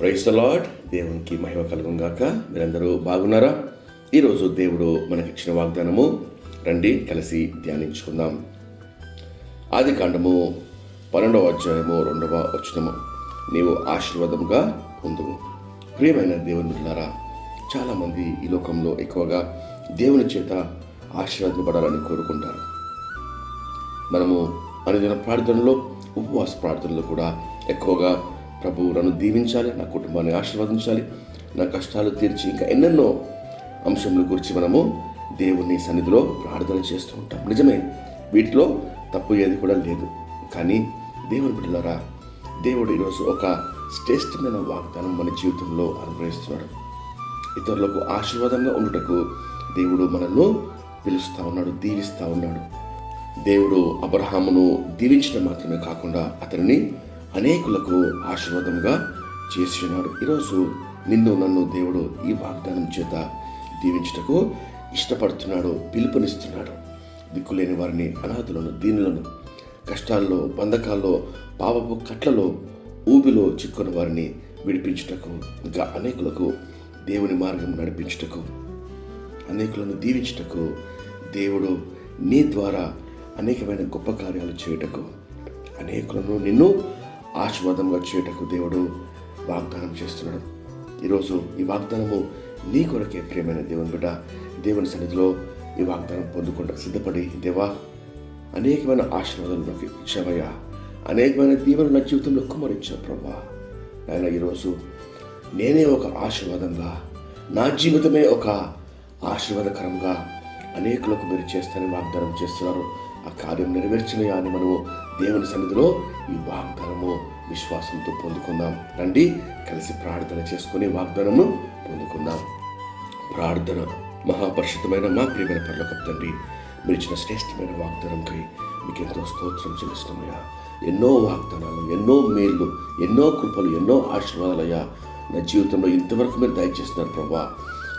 Price lord దేవునికి మహిమ కలుగును గాక. మీరందరూ బాగున్నారా? ఈరోజు దేవుడు మనకిచ్చిన వాగ్దానము రండి కలిసి ధ్యానించుకుందాం. ఆది కాండము పన్నెండవ అధ్యాయము రెండవ వచనము. నీవు ఆశీర్వాదముగా ఉందువు ప్రియమైన దేవుని బిడ్డలారా చాలామంది ఈ లోకంలో ఎక్కువగా దేవుని చేత ఆశీర్వాదపడాలని కోరుకుంటారు. మనము అనుదిన ప్రార్థనలో ఉపవాస ప్రార్థనలో కూడా ఎక్కువగా ప్రభువు నన్ను దీవించాలి నా కుటుంబాన్ని ఆశీర్వదించాలి నా కష్టాలు తీర్చి ఇంకా ఎన్నెన్నో అంశముల గురించి మనము దేవుని సన్నిధిలో ప్రార్థన చేస్తూ ఉంటాం. నిజమే వీటిలో తప్పు ఏది కూడా లేదు. కానీ దేవుని బిడ్డలారా దేవుడు ఈరోజు ఒక శ్రేష్టమైన వాగ్దానం మన జీవితంలో అనుగ్రహిస్తున్నాడు. ఇతరులకు ఆశీర్వాదంగా ఉండుటకు దేవుడు మనల్ని పిలుస్తూ ఉన్నాడు దీవిస్తూ ఉన్నాడు. దేవుడు అబ్రహామును దీవించడం మాత్రమే కాకుండా అతనిని అనేకులకు ఆశీర్వాదంగా చేసి ఉన్నాడు ఈరోజు నిన్ను నన్ను దేవుడు ఈ వాగ్దానం చేత దీవించటకు ఇష్టపడుతున్నాడు పిలుపునిస్తున్నాడు. దిక్కులేని వారిని అనాథులను దీనులను కష్టాల్లో బంధకాల్లో పాపపు కట్లలో ఊబిలో చిక్కున్న వారిని విడిపించుటకు ఇంకా అనేకులకు దేవుని మార్గం నడిపించుటకు అనేకులను దీవించుటకు దేవుడు నీ ద్వారా అనేకమైన గొప్ప కార్యాలు చేయుటకు అనేకులను నిన్ను ఆశీర్వాదంగా చేయుటకు దేవుడు వాగ్దానం చేస్తున్నాడు. ఈరోజు ఈ వాగ్దానము నీ కొరకే ప్రియమైన దేవుని బిడ్డ దేవుని సన్నిధిలో ఈ వాగ్దానం పొందుకుంటూ సిద్ధపడి దేవా అనేకమైన ఆశీర్వాదాలు నాకు ఇచ్చావయ్యా. అనేకమైన దీవెన నా జీవితంలో కుమరించావు ప్రభా. నాయన ఈరోజు నేనే ఒక ఆశీర్వాదంగా నా జీవితమే ఒక ఆశీర్వాదకరంగా అనేకులకు మీరు చేస్తానని వాగ్దానం చేస్తున్నారు. ఆ కార్యం నెరవేర్చినయా అని మనము దేవుని సన్నిధిలో ఈ వాగ్దానము విశ్వాసంతో పొందుకుందాం. రండి కలిసి ప్రార్థన చేసుకుని వాగ్దానము పొందుకుందాం. ప్రార్థన మహాపరిషితమైన మా ప్రియమైన పర్లకు తండ్రి మీరు ఇచ్చిన శ్రేష్టమైన వాగ్దానంకై మీకు ఎంతో స్తోత్రం చెల్లిస్తామయ్యా ఎన్నో వాగ్దానాలు ఎన్నో మేళ్ళు ఎన్నో కృపలు ఎన్నో ఆశీర్వాదాలయ్యా. నా జీవితంలో ఇంతవరకు మీరు దయచేస్తున్నారు ప్రభా.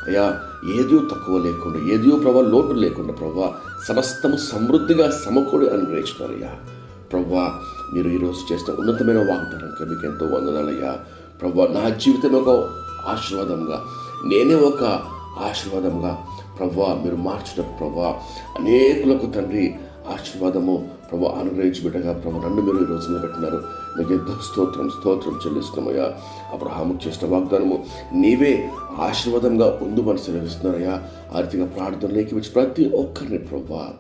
అయ్యా ఏదో తక్కువ లేకుండా ఏదో ప్రభా లోటు లేకుండా ప్రభా సమస్తము సమృద్ధిగా సమకూడి అనుగ్రహించినారయ్యా. ప్రభా మీరు ఈరోజు చేసిన ఉన్నతమైన వాగ్దానం మీకు ఎంతో వందనాలయ్యా. ప్రభా నా జీవితం ఒక ఆశీర్వాదంగా నేనే ఒక ఆశీర్వాదంగా ప్రభా మీరు మార్చడం ప్రభా అనేకులకు తండ్రి ఆశీర్వాదము. ప్రభు అనుగ్రహించి బిడ్డగా ప్రభు నన్ను మీరు ఈ రోజు నిలబెట్టినారు మీకు ఎంతో స్తోత్రం స్తోత్రం చెల్లిస్తున్నామయ్యా. అబ్రహాము చేసిన వాగ్దానము నీవే ఆశీర్వాదంగా ఉందు మన సెలవిస్తున్నారయ్యా. ఆర్థిక ప్రార్థనలోకి వచ్చి ప్రతి ఒక్కరిని ప్రభా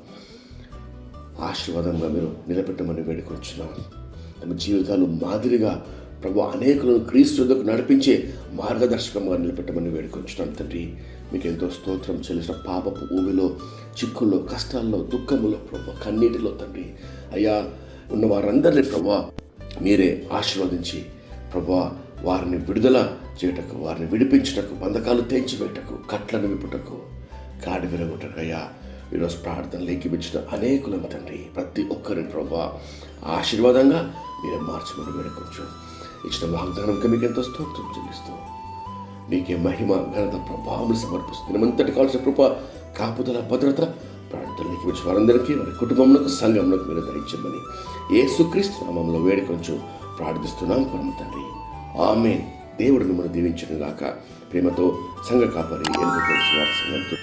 ఆశీర్వాదంగా మీరు నిలబెట్టమని వేడుకొచ్చున్నాం తమ జీవితాలు మాదిరిగా ప్రభు అనేకులను క్రీస్తులకు నడిపించే మార్గదర్శకంగా నిలబెట్టమని వేడుకొంచున్నాను తండ్రి. మీకు ఎంతో స్తోత్రం చెల్లిసిన పాపపు ఊవిలో చిక్కుల్లో కష్టాల్లో దుఃఖములో ప్రభు కన్నీటిలో తండ్రి. అయ్యా ఉన్న వారందరినీ ప్రభా మీరే ఆశీర్వదించి ప్రభా వారిని విడుదల చేయటకు వారిని విడిపించుటకు బంధకాలు తెంచివేయటకు కట్లను విప్పుటకు కాడి విరగొట్టకు అయ్యా. ఈరోజు ప్రార్థనలు ఎక్కిపించిన అనేకులను తండ్రి ప్రతి ఒక్కరిని ప్రభా ఆశీర్వాదంగా మీరే మార్చమని వేడుకోవచ్చు ఇచ్చిన వాగ్దానంకి మీకు ఎంతో స్తోత్రం చెల్లిస్తూ. మీకే మహిమ ఘనత ప్రభావం సమర్పిస్తుంది మనమంతటి కావాల్సిన కృప కాపుదల భద్రత ప్రార్థనలకి వచ్చి వారందరికీ వారి కుటుంబంలో సంఘంలోకి మీరు ధరించమని ఏసుక్రీస్తు నామంలో వేడి వేడుకొంచు ప్రార్థిస్తున్నాం పరమ తండ్రి. ఆమె దేవుడు మిమ్మల్ని దీవించడం గాక ప్రేమతో సంఘ కాపరి ఎందుకు తెలిసి వారి సంఘంతో